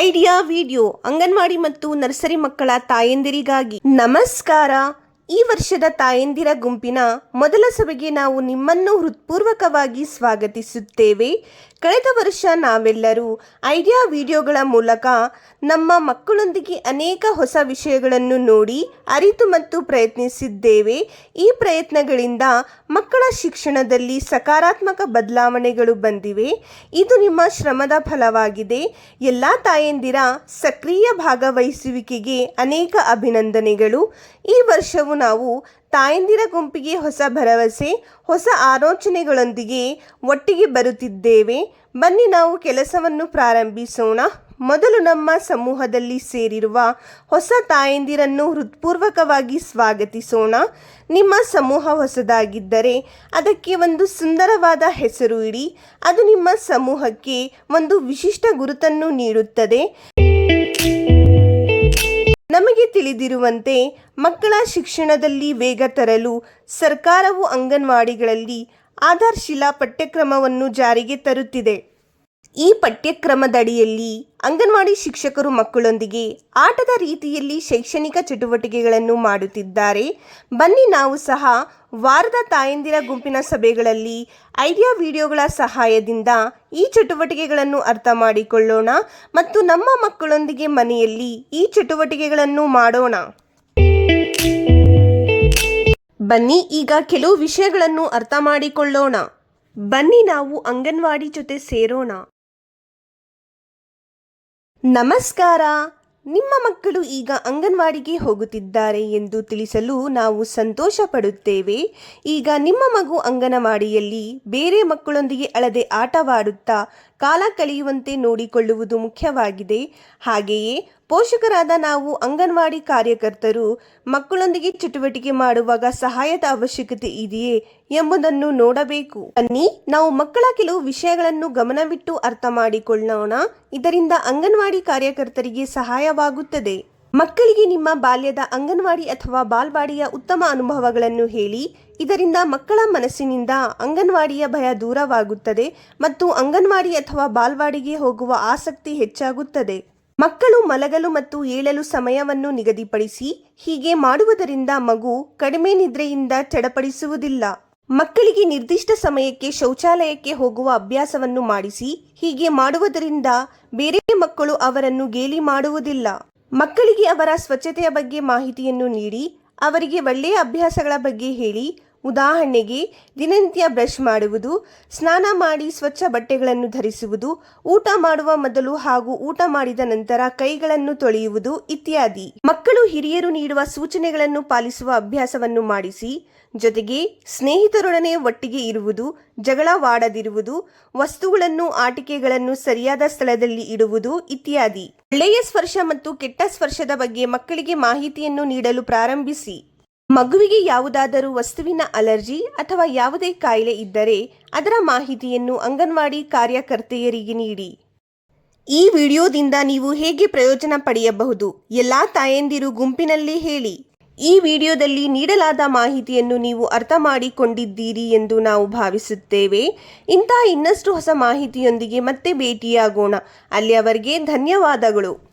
Idea video anganwadi ಮತ್ತು nursery ಮಕ್ಕಳ ತಾಯಂದಿರಿಗಾಗಿ ನಮಸ್ಕಾರ. ಈ ವರ್ಷದ ತಾಯಂದಿರ ಗುಂಪಿನ ಮೊದಲ ಸಭೆಗೆ ನಾವು ನಿಮ್ಮನ್ನು ಹೃತ್ಪೂರ್ವಕವಾಗಿ ಸ್ವಾಗತಿಸುತ್ತೇವೆ. ಕಳೆದ ವರ್ಷ ನಾವೆಲ್ಲರೂ ಐಡಿಯಾ ವಿಡಿಯೋಗಳ ಮೂಲಕ ನಮ್ಮ ಮಕ್ಕಳೊಂದಿಗೆ ಅನೇಕ ಹೊಸ ವಿಷಯಗಳನ್ನು ನೋಡಿ, ಅರಿತು ಮತ್ತು ಪ್ರಯತ್ನಿಸಿದ್ದೇವೆ. ಈ ಪ್ರಯತ್ನಗಳಿಂದ ಮಕ್ಕಳ ಶಿಕ್ಷಣದಲ್ಲಿ ಸಕಾರಾತ್ಮಕ ಬದಲಾವಣೆಗಳು ಬಂದಿವೆ. ಇದು ನಿಮ್ಮ ಶ್ರಮದ ಫಲವಾಗಿದೆ. ಎಲ್ಲ ತಾಯಂದಿರ ಸಕ್ರಿಯ ಭಾಗವಹಿಸುವಿಕೆಗೆ ಅನೇಕ ಅಭಿನಂದನೆಗಳು. ಈ ವರ್ಷವು ನಾವು ತಾಯಂದಿರ ಗುಂಪಿಗೆ ಹೊಸ ಭರವಸೆ, ಹೊಸ ಆಲೋಚನೆಗಳೊಂದಿಗೆ ಒಟ್ಟಿಗೆ ಬರುತ್ತಿದ್ದೇವೆ. ಬನ್ನಿ ನಾವು ಕೆಲಸವನ್ನು ಪ್ರಾರಂಭಿಸೋಣ. ಮೊದಲು ನಮ್ಮ ಸಮೂಹದಲ್ಲಿ ಸೇರಿರುವ ಹೊಸ ತಾಯಂದಿರನ್ನು ಹೃತ್ಪೂರ್ವಕವಾಗಿ ಸ್ವಾಗತಿಸೋಣ. ನಿಮ್ಮ ಸಮೂಹ ಹೊಸದಾಗಿದ್ದರೆ ಅದಕ್ಕೆ ಒಂದು ಸುಂದರವಾದ ಹೆಸರು ಇಡಿ. ಅದು ನಿಮ್ಮ ಸಮೂಹಕ್ಕೆ ಒಂದು ವಿಶಿಷ್ಟ ಗುರುತನ್ನು ನೀಡುತ್ತದೆ. ನಮಗೆ ತಿಳಿದಿರುವಂತೆ ಮಕ್ಕಳ ಶಿಕ್ಷಣದಲ್ಲಿ ವೇಗ ತರಲು ಸರ್ಕಾರವು ಅಂಗನವಾಡಿಗಳಲ್ಲಿ ಆಧಾರ್ ಶಿಲಾ ಪಠ್ಯಕ್ರಮವನ್ನು ಜಾರಿಗೆ ತರುತ್ತಿದೆ. ಈ ಪಠ್ಯಕ್ರಮದಡಿಯಲ್ಲಿ ಅಂಗನವಾಡಿ ಶಿಕ್ಷಕರು ಮಕ್ಕಳೊಂದಿಗೆ ಆಟದ ರೀತಿಯಲ್ಲಿ ಶೈಕ್ಷಣಿಕ ಚಟುವಟಿಕೆಗಳನ್ನು ಮಾಡುತ್ತಿದ್ದಾರೆ. ಬನ್ನಿ ನಾವು ಸಹ ವಾರದ ತಾಯಂದಿರ ಗುಂಪಿನ ಸಭೆಗಳಲ್ಲಿ ಐಡಿಯಾ ವಿಡಿಯೋಗಳ ಸಹಾಯದಿಂದ ಈ ಚಟುವಟಿಕೆಗಳನ್ನು ಅರ್ಥ ಮಾಡಿಕೊಳ್ಳೋಣ ಮತ್ತು ನಮ್ಮ ಮಕ್ಕಳೊಂದಿಗೆ ಮನೆಯಲ್ಲಿ ಈ ಚಟುವಟಿಕೆಗಳನ್ನು ಮಾಡೋಣ. ಬನ್ನಿ ಈಗ ಕೆಲವು ವಿಷಯಗಳನ್ನು ಅರ್ಥ ಮಾಡಿಕೊಳ್ಳೋಣ. ಬನ್ನಿ ನಾವು ಅಂಗನವಾಡಿ ಜೊತೆ ಸೇರೋಣ. ನಮಸ್ಕಾರ. ನಿಮ್ಮ ಮಕ್ಕಳು ಈಗ ಅಂಗನವಾಡಿಗೆ ಹೋಗುತ್ತಿದ್ದಾರೆ ಎಂದು ತಿಳಿಸಲು ನಾವು ಸಂತೋಷ ಪಡುತ್ತೇವೆ. ಈಗ ನಿಮ್ಮ ಮಗು ಅಂಗನವಾಡಿಯಲ್ಲಿ ಬೇರೆ ಮಕ್ಕಳೊಂದಿಗೆ ಅಳದೆ ಆಟವಾಡುತ್ತಾ ಕಾಲ ಕಳೆಯುವಂತೆ ನೋಡಿಕೊಳ್ಳುವುದು ಮುಖ್ಯವಾಗಿದೆ. ಹಾಗೆಯೇ ಪೋಷಕರಾದ ನಾವು ಅಂಗನವಾಡಿ ಕಾರ್ಯಕರ್ತರು ಮಕ್ಕಳೊಂದಿಗೆ ಚಟುವಟಿಕೆ ಮಾಡುವಾಗ ಸಹಾಯದ ಅವಶ್ಯಕತೆ ಇದೆಯೇ ಎಂಬುದನ್ನು ನೋಡಬೇಕು. ಬನ್ನಿ ನಾವು ಮಕ್ಕಳ ಕೆಲವು ವಿಷಯಗಳನ್ನು ಗಮನವಿಟ್ಟು ಅರ್ಥ ಮಾಡಿಕೊಳ್ಳೋಣ. ಇದರಿಂದ ಅಂಗನವಾಡಿ ಕಾರ್ಯಕರ್ತರಿಗೆ ಸಹಾಯವಾಗುತ್ತದೆ. ಮಕ್ಕಳಿಗೆ ನಿಮ್ಮ ಬಾಲ್ಯದ ಅಂಗನವಾಡಿ ಅಥವಾ ಬಾಲ್ವಾಡಿಯ ಉತ್ತಮ ಅನುಭವಗಳನ್ನು ಹೇಳಿ. ಇದರಿಂದ ಮಕ್ಕಳ ಮನಸ್ಸಿನಿಂದ ಅಂಗನವಾಡಿಯ ಭಯ ದೂರವಾಗುತ್ತದೆ ಮತ್ತು ಅಂಗನವಾಡಿ ಅಥವಾ ಬಾಲ್ವಾಡಿಗೆ ಹೋಗುವ ಆಸಕ್ತಿ ಹೆಚ್ಚಾಗುತ್ತದೆ. ಮಕ್ಕಳು ಮಲಗಲು ಮತ್ತು ಏಳಲು ಸಮಯವನ್ನು ನಿಗದಿಪಡಿಸಿ ಹೀಗೆ ಮಾಡುವುದರಿಂದ ಮಗು ಕಡಿಮೆ ನಿದ್ರೆಯಿಂದ ಚಡಪಡಿಸುವುದಿಲ್ಲ. ಮಕ್ಕಳಿಗೆ ನಿರ್ದಿಷ್ಟ ಸಮಯಕ್ಕೆ ಶೌಚಾಲಯಕ್ಕೆ ಹೋಗುವ ಅಭ್ಯಾಸವನ್ನು ಮಾಡಿಸಿ ಹೀಗೆ ಮಾಡುವುದರಿಂದ ಬೇರೆ ಮಕ್ಕಳು ಅವರನ್ನು ಗೇಲಿ ಮಾಡುವುದಿಲ್ಲ. ಮಕ್ಕಳಿಗೆ ಅವರ ಸ್ವಚ್ಛತೆಯ ಬಗ್ಗೆ ಮಾಹಿತಿಯನ್ನು ನೀಡಿ, ಅವರಿಗೆ ಒಳ್ಳೆಯ ಅಭ್ಯಾಸಗಳ ಬಗ್ಗೆ ಹೇಳಿ ಉದಾಹರಣೆಗೆ, ದಿನನಿತ್ಯ ಬ್ರಷ್ ಮಾಡುವುದು, ಸ್ನಾನ ಮಾಡಿ ಸ್ವಚ್ಛ ಬಟ್ಟೆಗಳನ್ನು ಧರಿಸುವುದು, ಊಟ ಮಾಡುವ ಮೊದಲು ಹಾಗೂ ಊಟ ಮಾಡಿದ ನಂತರ ಕೈಗಳನ್ನು ತೊಳೆಯುವುದು ಇತ್ಯಾದಿ. ಮಕ್ಕಳು ಹಿರಿಯರು ನೀಡುವ ಸೂಚನೆಗಳನ್ನು ಪಾಲಿಸುವ ಅಭ್ಯಾಸವನ್ನು ಮಾಡಿಸಿ, ಜೊತೆಗೆ ಸ್ನೇಹಿತರೊಡನೆ ಒಟ್ಟಿಗೆ ಇರುವುದು ಜಗಳವಾಡದಿರುವುದು ವಸ್ತುಗಳನ್ನು ಆಟಿಕೆಗಳನ್ನು ಸರಿಯಾದ ಸ್ಥಳದಲ್ಲಿ ಇಡುವುದು ಇತ್ಯಾದಿ. ಒಳ್ಳೆಯ ಸ್ಪರ್ಶ ಮತ್ತು ಕೆಟ್ಟ ಸ್ಪರ್ಶದ ಬಗ್ಗೆ ಮಕ್ಕಳಿಗೆ ಮಾಹಿತಿಯನ್ನು ನೀಡಲು ಪ್ರಾರಂಭಿಸಿ. ಮಗುವಿಗೆ ಯಾವುದಾದರೂ ವಸ್ತುವಿನ ಅಲರ್ಜಿ ಅಥವಾ ಯಾವುದೇ ಕಾಯಿಲೆ ಇದ್ದರೆ ಅದರ ಮಾಹಿತಿಯನ್ನು ಅಂಗನವಾಡಿ ಕಾರ್ಯಕರ್ತೆಯರಿಗೆ ನೀಡಿ. ಈ ವಿಡಿಯೋದಿಂದ ನೀವು ಹೇಗೆ ಪ್ರಯೋಜನ ಪಡೆಯಬಹುದು ಎಲ್ಲ ತಾಯಂದಿರು ಗುಂಪಿನಲ್ಲಿ ಹೇಳಿ. ಈ ವಿಡಿಯೋದಲ್ಲಿ ನೀಡಲಾದ ಮಾಹಿತಿಯನ್ನು ನೀವು ಅರ್ಥ ಮಾಡಿಕೊಂಡಿದ್ದೀರಿ ಎಂದು ನಾವು ಭಾವಿಸುತ್ತೇವೆ. ಇಂತಹ ಇನ್ನಷ್ಟು ಹೊಸ ಮಾಹಿತಿಯೊಂದಿಗೆ ಮತ್ತೆ ಭೇಟಿಯಾಗೋಣ. ಅಲ್ಲಿಯವರೆಗೆ ಧನ್ಯವಾದಗಳು.